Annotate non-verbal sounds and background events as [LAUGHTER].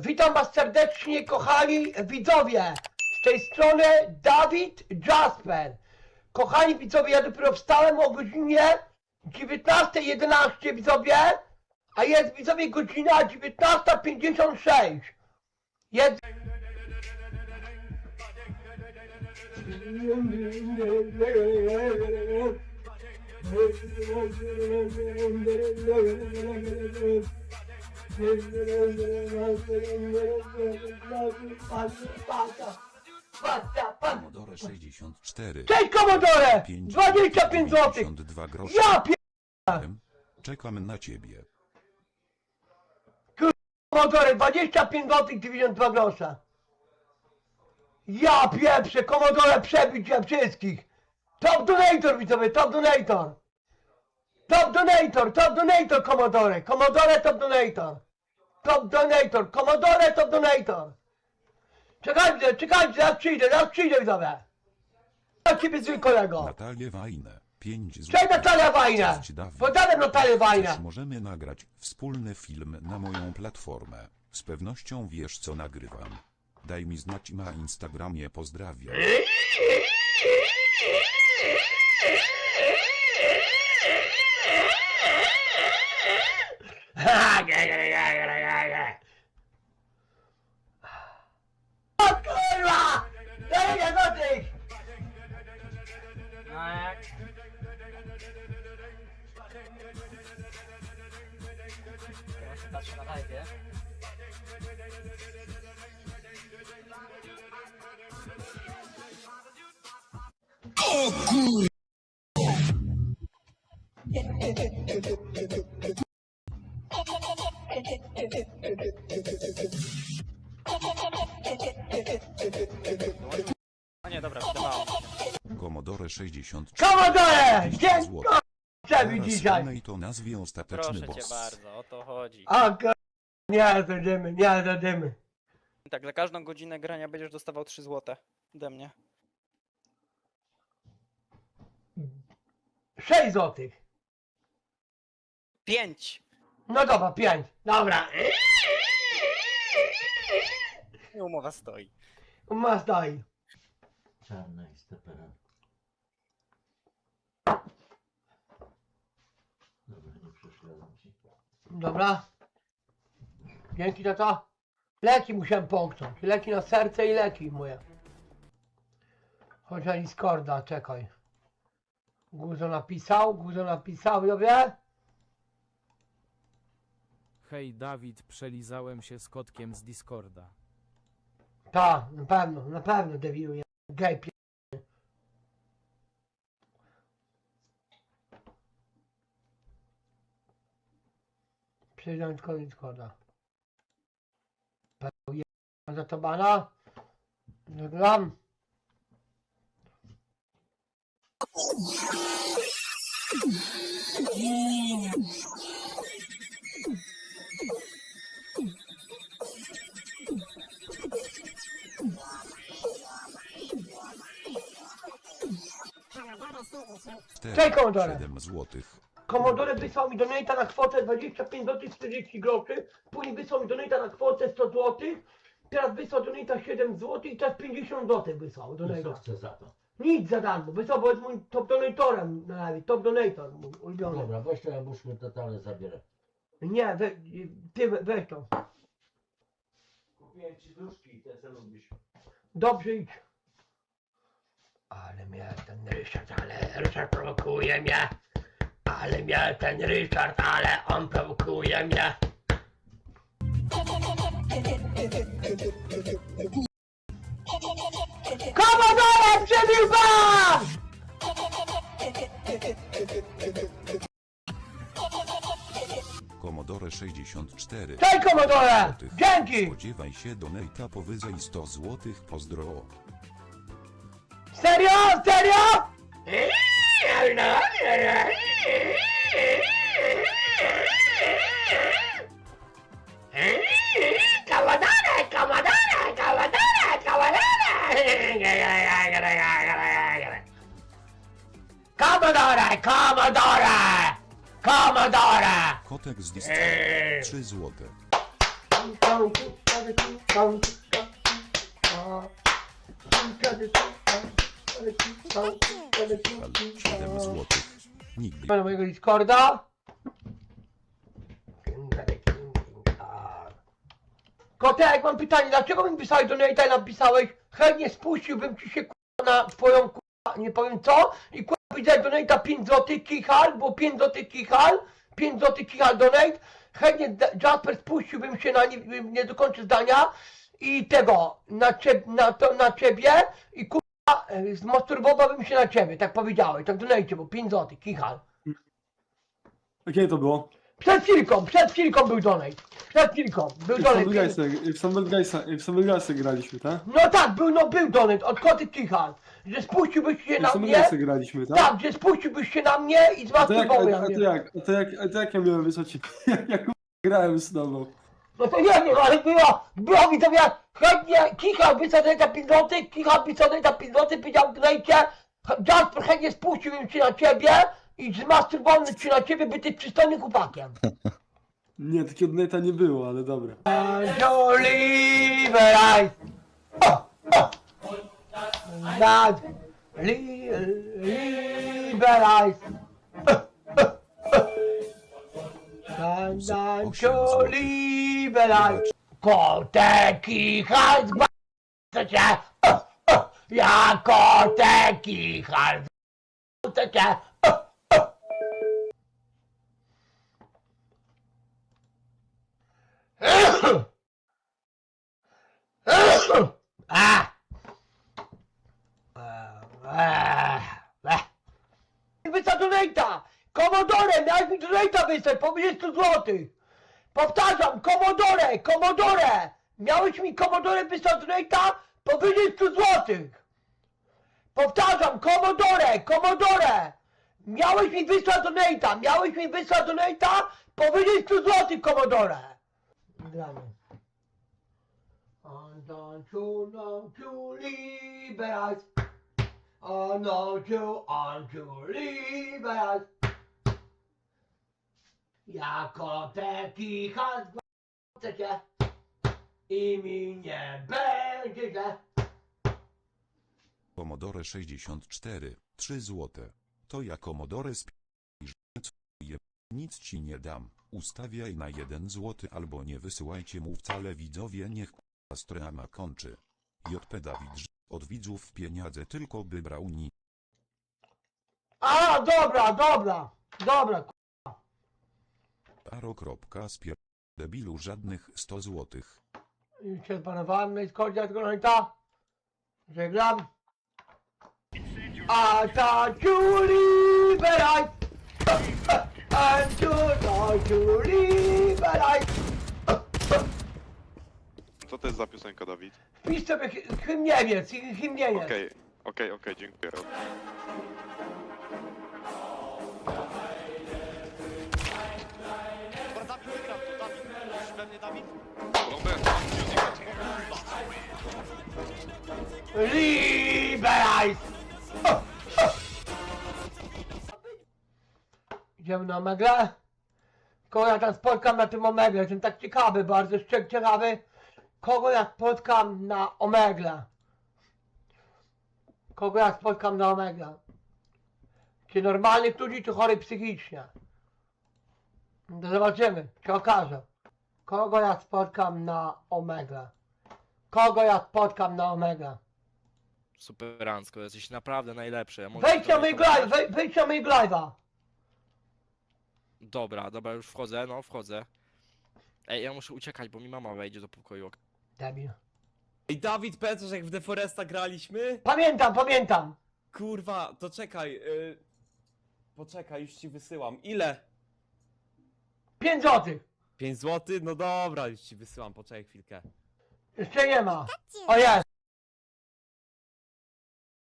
Witam Was serdecznie, kochani widzowie. Z tej strony Dawid Jasper. Kochani widzowie, ja dopiero wstałem o godzinie 19.11 widzowie, a jest widzowie godzina 19.56. Jest... [LAUGHS] Commodore 64. Cześć Komodore! 5 25 zł! 52 grosze. Ja pier... Czekam na ciebie. Komodore 25 zł 92 grosze. Ja pieprzę, Komodore przebić wszystkich. Top donator widzowie, top donator. Top donator, top donator Komodore. Komodore top donator. Top donator, Komodore top donator. Czekajcie, czekajcie, zaraz przyjdę, zaraz przyjdę widzowie. Ciebie zły kolego. Natalię Wajnę. 5 zł. Cześć Natalia Wajna. Podałem Natalię Wajna. Możemy nagrać wspólny film na moją platformę. Z pewnością wiesz co nagrywam. Daj mi znać na Instagramie pozdrawiam. [LAUGHS] O kurwa! Daj mnie do tych! A jak? Ja się patrzę na live. A Commodore 64. Komodore! 200 Dzień zł. Teraz dzisiaj! samej to nazwie ostateczny Proszę cię boss. bardzo, o to chodzi. A kur... Nie zadymy, nie zadymy. Tak, za każdą godzinę grania będziesz dostawał 3 złote ode mnie. 6 złotych. 5! No dobra, 5. Dobra. I umowa stoi. Masz daj. Czarna jest. Dobra, nie przeszkadzam ci. Dobra. Dzięki za to. Leki musiałem połknąć. Leki na serce i leki moje. Chodź na Discorda, czekaj. Guzo napisał, Guzo napisał, ja wie? Hej Dawid, przelizałem się z kotkiem z Discorda. Tak, na pewno, na pewno debilu jest. Gej Discorda. Pełł je... za to bana. Cześć, Commodore. 7 złotych. Komodore wysłał mi donata na kwotę 25 zł 40 groszy, później wysłał mi donata na kwotę 100 zł, teraz wysłał donata 7 zł i teraz 50 zł wysłał No co donata. za to? Nic za darmo, wysłał, bo jest mój top donatorem na live, top donator mój ulubiony. Dobra, weź to jabłuszko totalnie zabierę. Nie, we, ty we, weź to. Kupiłem ci duszki, te co lubisz. Dobrze idź. Ale mnie ten Ryszard, ale Ryszard prowokuje mnie. Ale mnie ten Ryszard, ale on prowokuje mnie. Komodore przebił pan! Commodore 64. Cześć Komodore! złotych. Dzięki! Spodziewaj się donata powyżej 100 złotych. Pozdro. Serio? Serio? Commodore, Commodore, Commodore, Commodore! Kotek z Discorda. 3 złote. Al 7 złotych. Nigdy. Do mojego Discorda. Kotek, mam pytanie, dlaczego mi pisałeś do Nate'a napisałeś chętnie spuściłbym ci się k***a, na twoją k***a, nie powiem co i k***a widziałeś do Nate'a 5 zł kichal, bo 5 zł kichal, 5 zł kichal donate, chętnie Jasper spuściłbym się na, nie, nie dokończę zdania i tego, na, cieb, na, to, na ciebie i k***a e, zmasturbowałbym się na ciebie, tak powiedziałeś, tak donate, bo 5 zł kichal. A kiedy to było? Przed chwilką, przed chwilką był donate. Przed chwilką był Jak w donate. Jak w jak Summerguysa graliśmy, tak? No tak, był, no był donate od koty Kichal. Że spuściłbyś się Jak na w mnie. Summerguysa graliśmy, tak? Tak, że spuściłbyś się na mnie i A to jak, a, to mnie. jak, a to jak, a to jak ja miałem wysłać, [LAUGHS] jak ja kurwa grałem z tobą? No to nie wiem, ale było, było mi to jak chętnie na 5 zł, Kichal wysadzał na 5 zł, powiedział donate, Jasper chętnie spuściłbym się na ciebie i zmasturbowałbym się na ciebie, by ty przystojnym chłopakiem. [LAUGHS] Nie, takiego neta nie było, ale dobra. Jolie li. Liberalize. Koteki hals cię. Ja koteki hals cię. Ah! Wysłać donata! Komodore, miałeś mi donata wysłać, powyżej 100 zł! Powtarzam, komodore, komodore! Miałeś mi komodore donata powyżej 100 zł! Powtarzam, komodore, komodore! Miałeś mi wysłać donata, miałeś mi wysłać donata powyżej 100 zł, komodore! Gramy. Jako taki has chcecie i mi nie będzie źle. Pomodore 64, 3 złote. To ja Komodore sp... je... Nic ci nie dam. Ustawiaj na 1 złoty albo nie wysyłajcie mu wcale widzowie niech k***a streama kończy. JP Dawid Ż- od widzów pieniądze tylko by brał ni. A, dobra, dobra, dobra. Aro. Spier... Debilu żadnych 100 złotych. Już się zbanowałem na Discordzie tego nojta. Żeglam. A ta Julie Beraj. A Julie Beraj. Co to jest za piosenka, Dawid? Wpisz sobie hy- hymn Niemiec, hy- hymn Niemiec. Okej, okej, okej, dziękuję. Liberalize! Idziemy na Omegle. Kogo ja tam spotkam na tym Omegle? Jestem tak ciekawy, bardzo ciekawy. Kogo ja spotkam na Omegle? Kogo ja spotkam na Omegle? Czy normalnych ludzi, czy chory psychicznie? No zobaczymy, się okaże. Kogo ja spotkam na Omegle? Kogo ja spotkam na Omegle? Superancko, jesteś naprawdę najlepszy. Ja mogę Wejdź na mojego wej- wejdź na mojego live'a. Dobra, dobra, już wchodzę, no wchodzę. Ej, ja muszę uciekać, bo mi mama wejdzie do pokoju. Debil. Ej, Dawid, pamiętasz jak w Deforesta graliśmy? Pamiętam, pamiętam. Kurwa, to czekaj. Y... Poczekaj, już ci wysyłam. Ile? 5 złotych. 5 zł? No dobra, już ci wysyłam, poczekaj chwilkę. Jeszcze nie ma. O jest.